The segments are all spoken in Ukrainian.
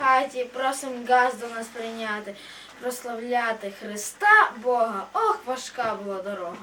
хаті, просим газ до нас прийняти, прославляти Христа Бога. Ох, важка була дорога.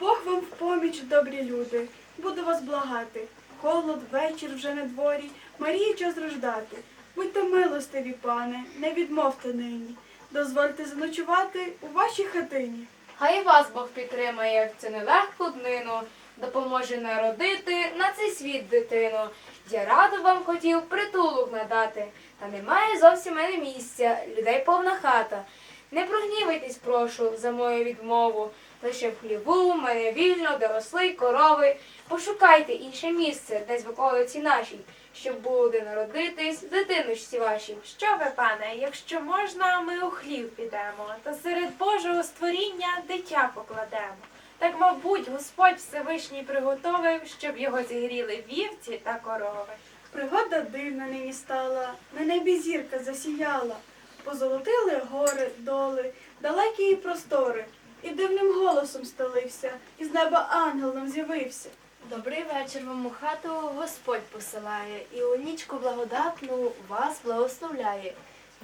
Бог вам в поміч, добрі люди, буду вас благати. Холод, вечір вже на дворі, Марії час рождати. Будьте милостиві, пане, не відмовте нині. Дозвольте заночувати у вашій хатині. Хай вас Бог підтримає в цю нелегку днину, допоможе народити на цей світ дитину. Я радо вам хотів притулок надати, та немає зовсім мене місця, людей повна хата. Не прогнівайтесь, прошу, за мою відмову. Лише в хліву мене вільно, де росли корови. Пошукайте інше місце, десь в околиці нашій, щоб було де народитись, дитиночці вашій. Що ви, пане, якщо можна, ми у хлів підемо, та серед Божого створіння дитя покладемо. Так, мабуть, Господь Всевишній приготовив, щоб його зігріли вівці та корови. Пригода дивна нині стала, на небі зірка засіяла. Позолотили гори, доли, далекі і простори, і дивним голосом стелився, і з неба ангел нам з'явився. Добрий вечір вам у хату Господь посилає, і у нічку благодатну вас благословляє.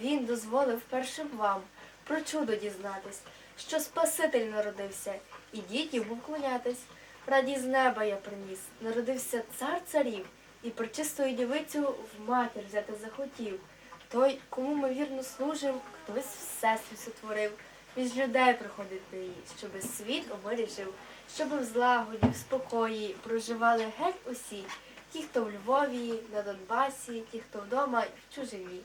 Він дозволив першим вам про чудо дізнатись, що Спаситель народився, і дітів був клонятись. Раді неба я приніс, народився цар царів, і причистою дівицю в матір взяти захотів. Той, кому ми вірно служим, хтось всесвіт сотворив, між людей приходить її, щоби світ обережив, щоби в злагоді, в спокої проживали геть усі, ті, хто в Львові, на Донбасі, ті, хто вдома і в чужині.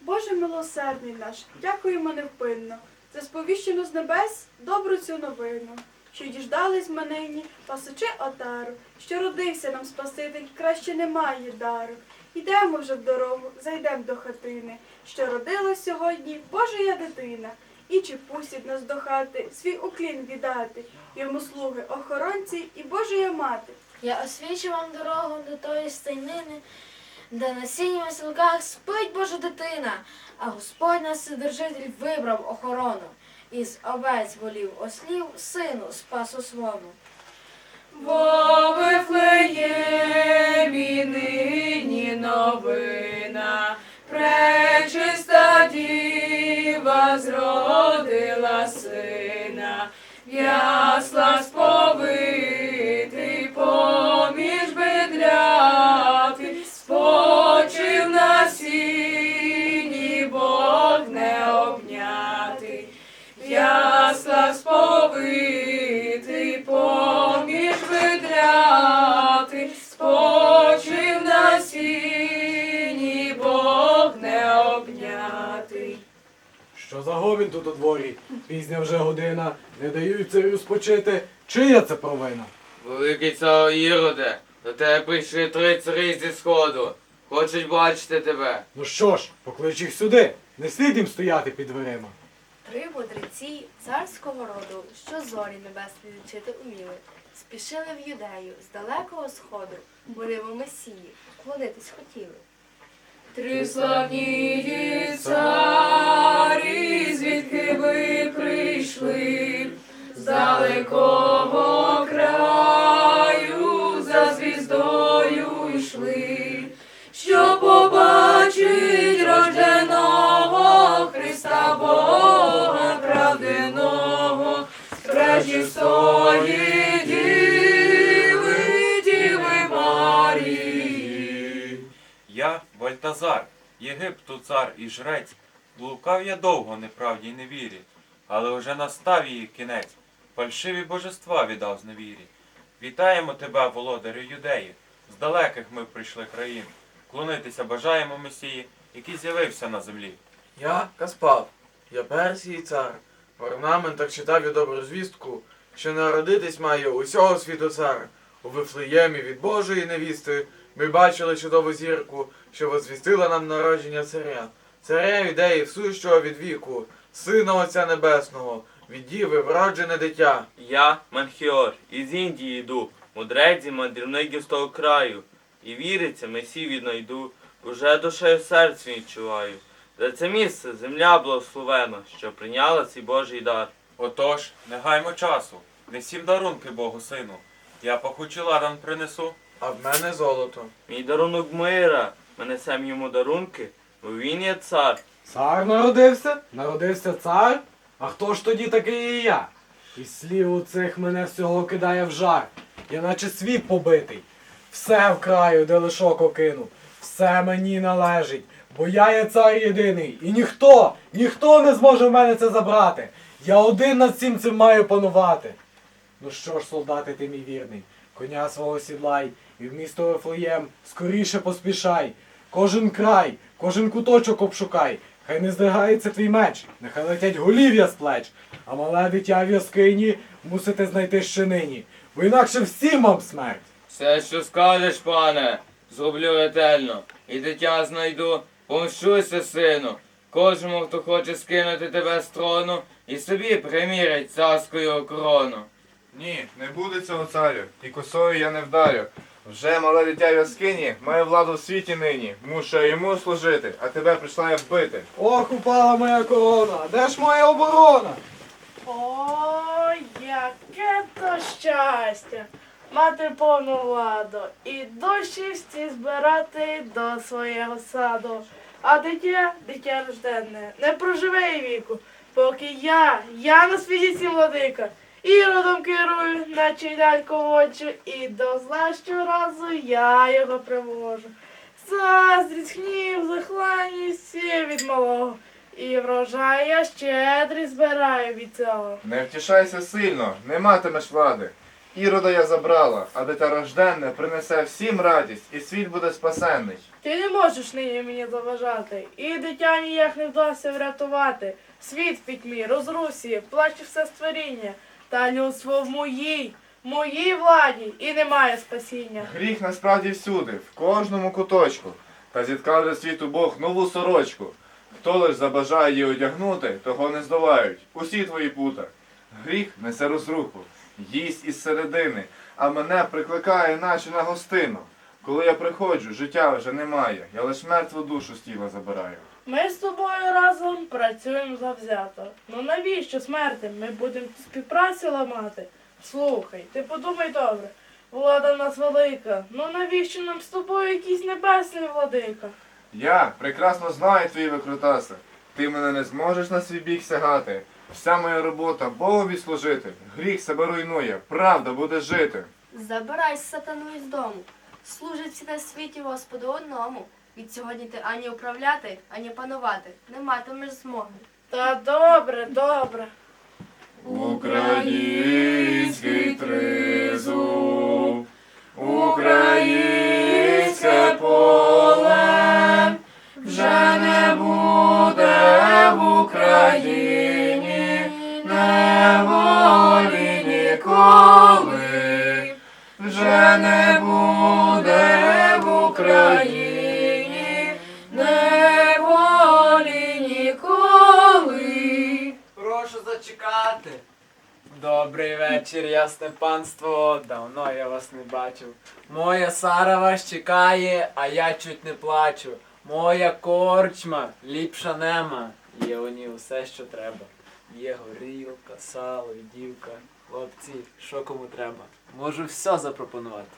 Боже милосердний наш, дякуємо невпинно за сповіщену з небес добру цю новину, що діждались нині пасучи отару, що родився нам Спаситель, краще немає дару. Йдемо вже в дорогу, зайдем до хатини, що родилась сьогодні Божия дитина. І чи пустять нас до хати, свій уклін віддати, йому слуги, охоронці і Божия мати. Я освічу вам дорогу до тої стайнини, де на сініх веселках спить Божа дитина, а Господь нас Вседержитель вибрав охорону. Із овець волів ослів сину спасу свому. Во Вифлеємі нині новина, пречиста діва зродила сина, ясла сповитий гомін тут у дворі? Пізня вже година, не дають царю спочити. Чия це провина? Великий цар Іроде, до тебе прийшли три цари зі сходу. Хочуть бачити тебе. Ну що ж, поклич їх сюди. Не слід їм стояти під дверима. Три мудреці царського роду, що зорі небесні лічити уміли, спішили в юдею з далекого сходу, молимо Месії, вклонитись хотіли. Три славні царі, звідки ви прийшли, з далекого краю за звіздою йшли, що побачить рожденого Христа Бога правдиного, пречистої діви, Я, Єгипту цар і жрець, блукав я довго неправді й невірі, але вже настав її кінець, фальшиві божества віддав зневірі. Вітаємо тебе, володарю юдеї, з далеких ми прийшли країн. Клонитися бажаємо Месії, який з'явився на землі. Я Каспав, я Персії цар. В орнаментах читав я добру звістку, що народитись має усього світу цар. У Вифлеємі від Божої невісти ми бачили чудову зірку, що возвістила нам народження царя. Царя юдеїв сущого від віку, сина Отця Небесного, від діви вроджене дитя. Я, Манхіор, із Індії йду, мудрець і мандрівник із того краю. І віриться, месій віднайду, уже душею серцю відчуваю. За це місце земля благословена, що прийняла цей Божий дар. Отож, не гаймо часу, несім дарунки Богу сину. Я пахучий ладан принесу. А в мене золото. Мій дарунок мира, ми несем йому дарунки, бо він є цар. Цар народився? Народився цар? А хто ж тоді такий і я? Із слів у цих мене всього кидає в жар. Я наче світ побитий. Все в краю, де лишок окинув. Все мені належить, бо я є цар єдиний. І ніхто, ніхто не зможе в мене це забрати. Я один над всім цим маю панувати. Ну що ж, солдати, ти мій вірний, коня свого сідлай, і в місто Вифлеєм скоріше поспішай. Кожен край, кожен куточок обшукай. Хай не здригається твій меч, нехай летять голів'я з плеч, а мале дитя в яскині мусите знайти ще нині, бо інакше всім вам смерть. Все, що скажеш, пане, зроблю ретельно. І дитя знайду, помщуся, сину. Кожному, хто хоче скинути тебе з трону, і собі примірять царську корону. Ні, не буде цього царю, і косою я не вдарю. Вже мале дитя в яскині має владу в світі нині. Мушу я йому служити, а тебе прийшла я вбити. Ох, упала моя корона, де ж моя оборона? Ой, яке то щастя! Мати повну владу і душі всі збирати до свого саду. А дитя, дитя рожденне, не проживе й віку, поки я, я на світі сім владика, і родом керую, наче ляльку воджу, і до зла щоразу я його привожу. Заздрість, гнів, захланність всі від малого. І врожай я щедрий збираю від цього. Не втішайся сильно, не матимеш влади. Ірода я забрала, а дитя рожденне принесе всім радість, і світ буде спасенний. Ти не можеш нині мені заважати, і дитя ніяк не вдасться врятувати. Світ в пітьмі, розрусі, плаче все створіння, та людство в моїй, моїй владі, і немає спасіння. Гріх насправді всюди, в кожному куточку. Та зіткав для світу Бог нову сорочку. Хто лиш забажає її одягнути, того не здолають. Усі твої пута. Гріх несе розруху, їсть із середини, а мене прикликає, наче на гостину. Коли я приходжу, життя вже немає, я лиш мертву душу з тіла забираю. Ми з тобою разом працюємо завзято. Ну навіщо смерти? Ми будемо співпрацю ламати. Слухай, ти подумай добре. Влада в нас велика. Ну навіщо нам з тобою якийсь небесний владика? Я прекрасно знаю твої викрутаси. Ти мене не зможеш на свій бік сягати. Вся моя робота Богові служити. Гріх себе руйнує, правда буде жити. Забирай сатану із дому. Служить всі на світі Господу одному. Від сьогодні ти ані управляти, ані панувати. Не матимеш змоги. Та добре, добре. Український тризуб, українське поле, вже не буде в Україні. Неволі ніколи, вже не буде в Україні Зачекати. Добрий вечір, ясне панство. Давно я вас не бачив. Моя Сара вас чекає, а я чуть не плачу. Моя корчма ліпша нема. Є у ній усе, що треба. Є горілка, сало, дівка. Хлопці, що кому треба? Можу все запропонувати.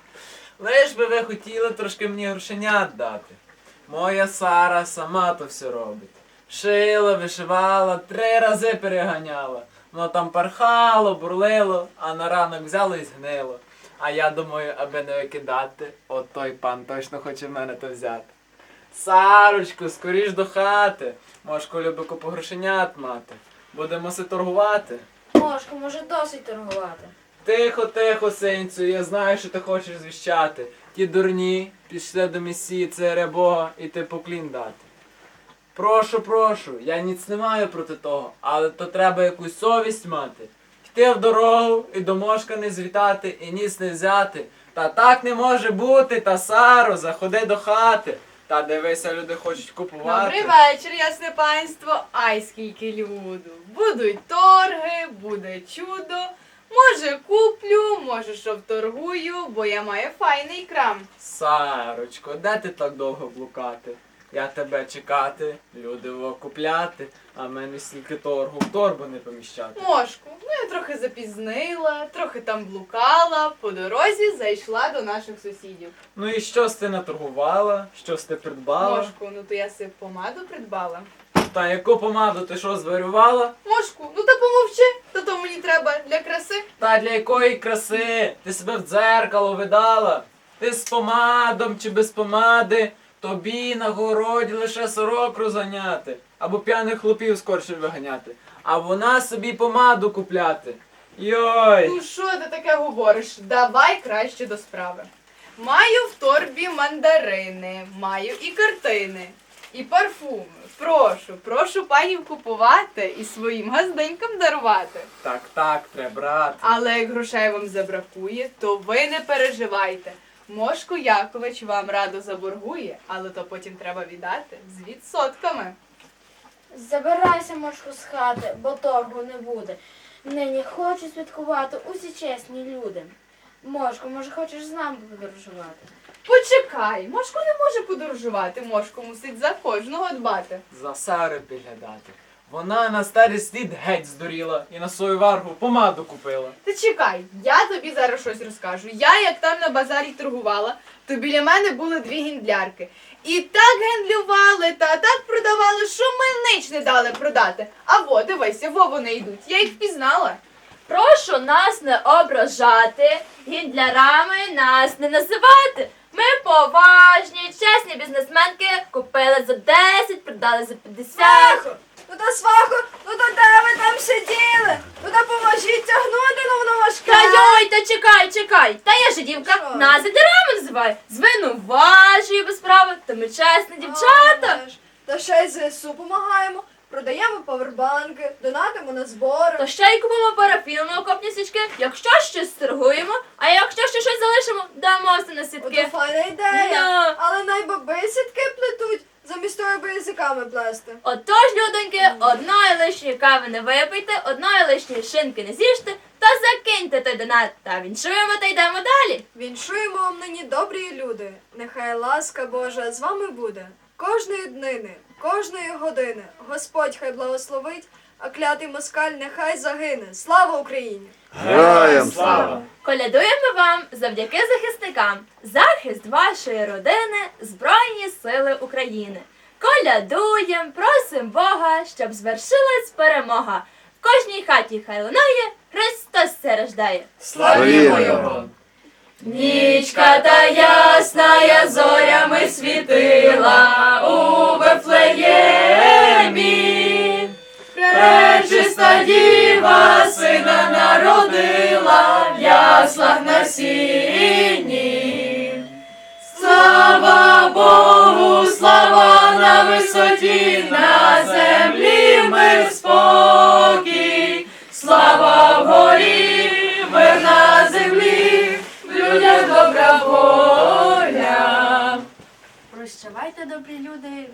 Лиш би ви хотіли трошки мені грошенят дати. Моя Сара сама то все робить. Шила, вишивала, три рази переганяла. Воно там пархало, бурлило, а на ранок взяло і згнило. А я думаю, аби не викидати, от той пан точно хоче в мене то взяти. Сарочку, скоріш до хати. Мошко любить купу грошенят мати. Будемо се торгувати. Мошко, може досить торгувати. Тихо, тихо, синцю, я знаю, що ти хочеш звіщати. Ті дурні пішли до місії царя Бога і ти поклін дати. Прошу, прошу, я ніц не маю проти того, але то треба якусь совість мати. Йти в дорогу і до мошка не звітати, і ніц не взяти. Та так не може бути, та Саро, заходи до хати. Та дивися, люди хочуть купувати. Добрий вечір, ясне панство. Ай, скільки люду. Будуть торги, буде чудо. Може куплю, може що вторгую, бо я маю файний крам. Сарочко, де ти так довго блукати? Я тебе чекати, люди купляти, а мене стільки торгу в торбу не поміщати. Мошку, ну я трохи запізнила, трохи там блукала, по дорозі зайшла до наших сусідів. Ну і що ти наторгувала? Що ти придбала? Мошку, ну то я си помаду придбала. Та яку помаду ти що зварювала? Мошку, ну та помовчи, то то мені треба для краси. Та для якої краси? Ти себе в дзеркало видала? Ти з помадом чи без помади? Тобі на городі лише сорок розганяти, або п'яних хлопів скорше виганяти, а вона собі помаду купляти. Йой! Ну що ти таке говориш? Давай краще до справи. Маю в торбі мандарини, маю і картини, і парфуми. Прошу, прошу панів купувати і своїм газденькам дарувати. Так, так, треба брати. Але як грошей вам забракує, то ви не переживайте. Мошко Якович вам радо заборгує, але то потім треба віддати з відсотками. Забирайся, мошку, з хати, бо торгу не буде. Нині хочу святкувати усі чесні люди. Мошко, може, хочеш з нами подорожувати? Почекай, Мошко не може подорожувати, Мошко мусить за кожного дбати. За Сари підглядати. Вона на старий слід геть здуріла і на свою варгу помаду купила. Ти чекай, я тобі зараз щось розкажу. Я як там на базарі торгувала, то біля мене були дві гендлярки. І так гендлювали та так продавали, що ми нич не дали продати. А во, дивися, во вони йдуть. Я їх впізнала. Прошу нас не ображати, гіндлярами нас не називати. Ми поважні, чесні бізнесменки купили за 10, продали за 50. Ну та свахо, ну то де ви там сиділи? Ну та поможіть тягнути, ну воно важке. Та йой, та чекай, чекай. Та я ж дівка, Що? нас гіндлярами називає. Звинувачую без справи, то ми чесні дівчата. Та ще й ЗСУ помагаємо, продаємо павербанки, донатимо на збори. То ще й купимо парафін на окопні свічки, якщо щось торгуємо, а якщо ще щось залишимо, дамо все на Ото сітки. файна ідея. Ну. Але найбаби сітки плетуть, замість того, би язиками плести. Отож, людоньки, одної лишньої кави не випийте, одної лишньої шинки не з'їжте, та закиньте той донат. Та віншуємо та йдемо далі. Віншуємо вам нині добрі люди. Нехай ласка Божа з вами буде. Кожної днини, кожної години. Господь хай благословить, а клятий москаль нехай загине. Слава Україні! Героям слава! Колядуємо вам завдяки захисникам. Захист вашої родини, Збройні Сили України. Колядуєм, просим Бога, щоб звершилась перемога. В кожній хаті хай лунає, Христос се рождає. Славімо Його! Нічка та ясна зорями світила у Вифлеємі. Пречиста діва сина народила в яслах на сіні. Слава Богу, слава на висоті, на землі мир спокій. Слава вгорі, мир на землі, в людях добра воля. Прощавайте, добрі люди,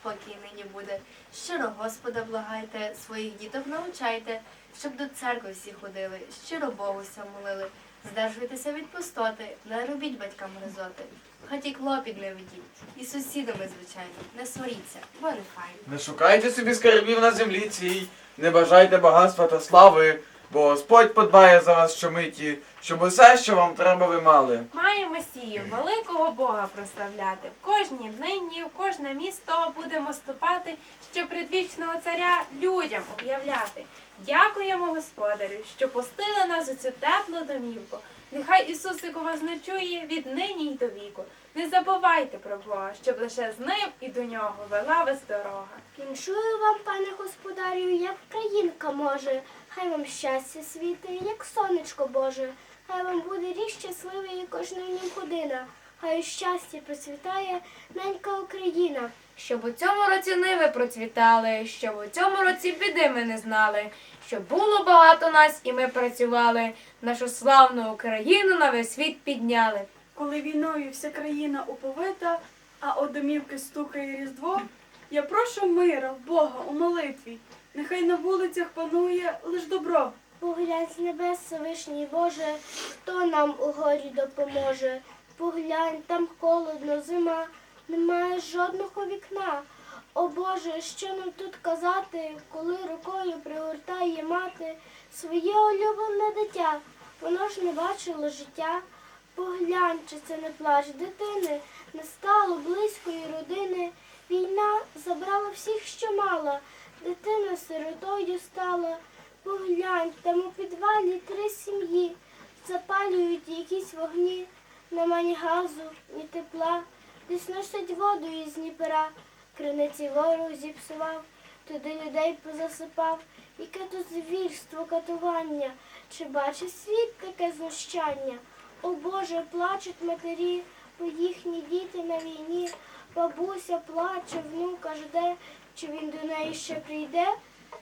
спокій нині буде. Щиро Господа благайте, своїх діток навчайте, щоб до церкви всі ходили, щиро Богуся молили. Здержуйтеся від пустоти, не робіть батькам гризоти. В хаті клопіт не ведіть, і сусідами, звичайно, не сваріться, бо не файно. Не шукайте собі скарбів на землі цій, не бажайте багатства та слави, бо Господь подбає за вас щомиті, щоб усе, що вам треба, ви мали. Має Месію, великого Бога прославляти. В кожній днині, в кожне місто будемо ступати, щоб предвічного царя людям об'являти. Дякуємо Господарю, що пустили нас у цю теплу домівку. Нехай Ісусику вас не чує від нині й до віку. Не забувайте про Бога, щоб лише з ним і до нього вела вас дорога. Віншую вам, пане господарю, як країнка може. Хай вам щастя світить, як сонечко Боже. Хай вам буде рік щасливий і кожна в нім година. Хай у щасті процвітає ненька Україна. Щоб у цьому році ниви процвітали, щоб у цьому році біди ми не знали, щоб було багато нас і ми працювали, нашу славну Україну на весь світ підняли. Коли війною вся країна уповита, а от домівки стукає різдво, я прошу мира, Бога у молитві. Нехай на вулицях панує лиш добро. Поглянь з небес, Всевишній Боже, хто нам у горі допоможе. Поглянь, там холодно, зима. немає жодного вікна. О Боже, що нам тут казати, коли рукою пригортає мати своє улюблене дитя, воно ж не бачило життя. Поглянь, чи це не плач дитини, не стало близької родини. Війна забрала всіх, що мала, дитина сиротою стала. Поглянь, там у підвалі три сім'ї, запалюють якісь вогні, нема ні газу, ні тепла, десь носять воду із Дніпра, криниці ворог зіпсував, туди людей позасипав, яке тут звірство катування, чи бачить світ таке знущання? О Боже, плачуть матері, бо їхні діти на війні, бабуся плаче, внука жде, чи він до неї ще прийде?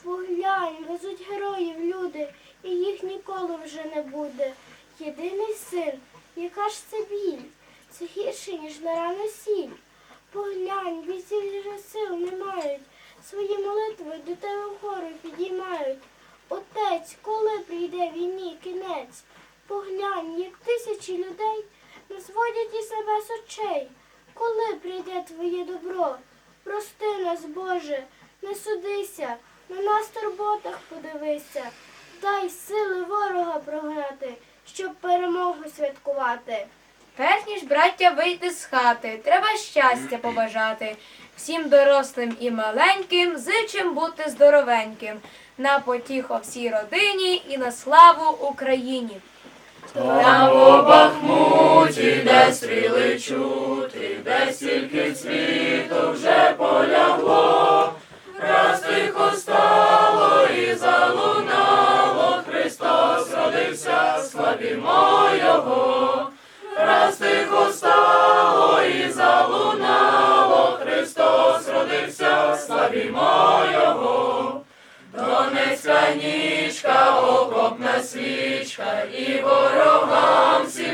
Поглянь, везуть героїв люди, і їх ніколи вже не буде. Єдиний син, яка ж це біль? Це гірше, ніж на рану сіль. Поглянь, бійці вже сил не мають, свої молитви до тебе вгору підіймають. Отець, коли прийде війні кінець? Поглянь, як тисячі людей не зводять із себе з очей. Коли прийде твоє добро? Прости нас, Боже, не судися, на нас турботах подивися, дай сили ворога прогнати, щоб перемогу святкувати. Перш ніж браття вийти з хати, треба щастя побажати. Всім дорослим і маленьким зичим бути здоровеньким. На потіхо всій родині і на славу Україні. Там у Бахмуті, де стріли чути, де стільки цвіту вже полягло, раз тихо стало і залунало, Христос родився, славімо Його, раз тихо стало і залунало, Христос родився, славімо Його. Донецька нічка, окопна свічка, і ворогам всім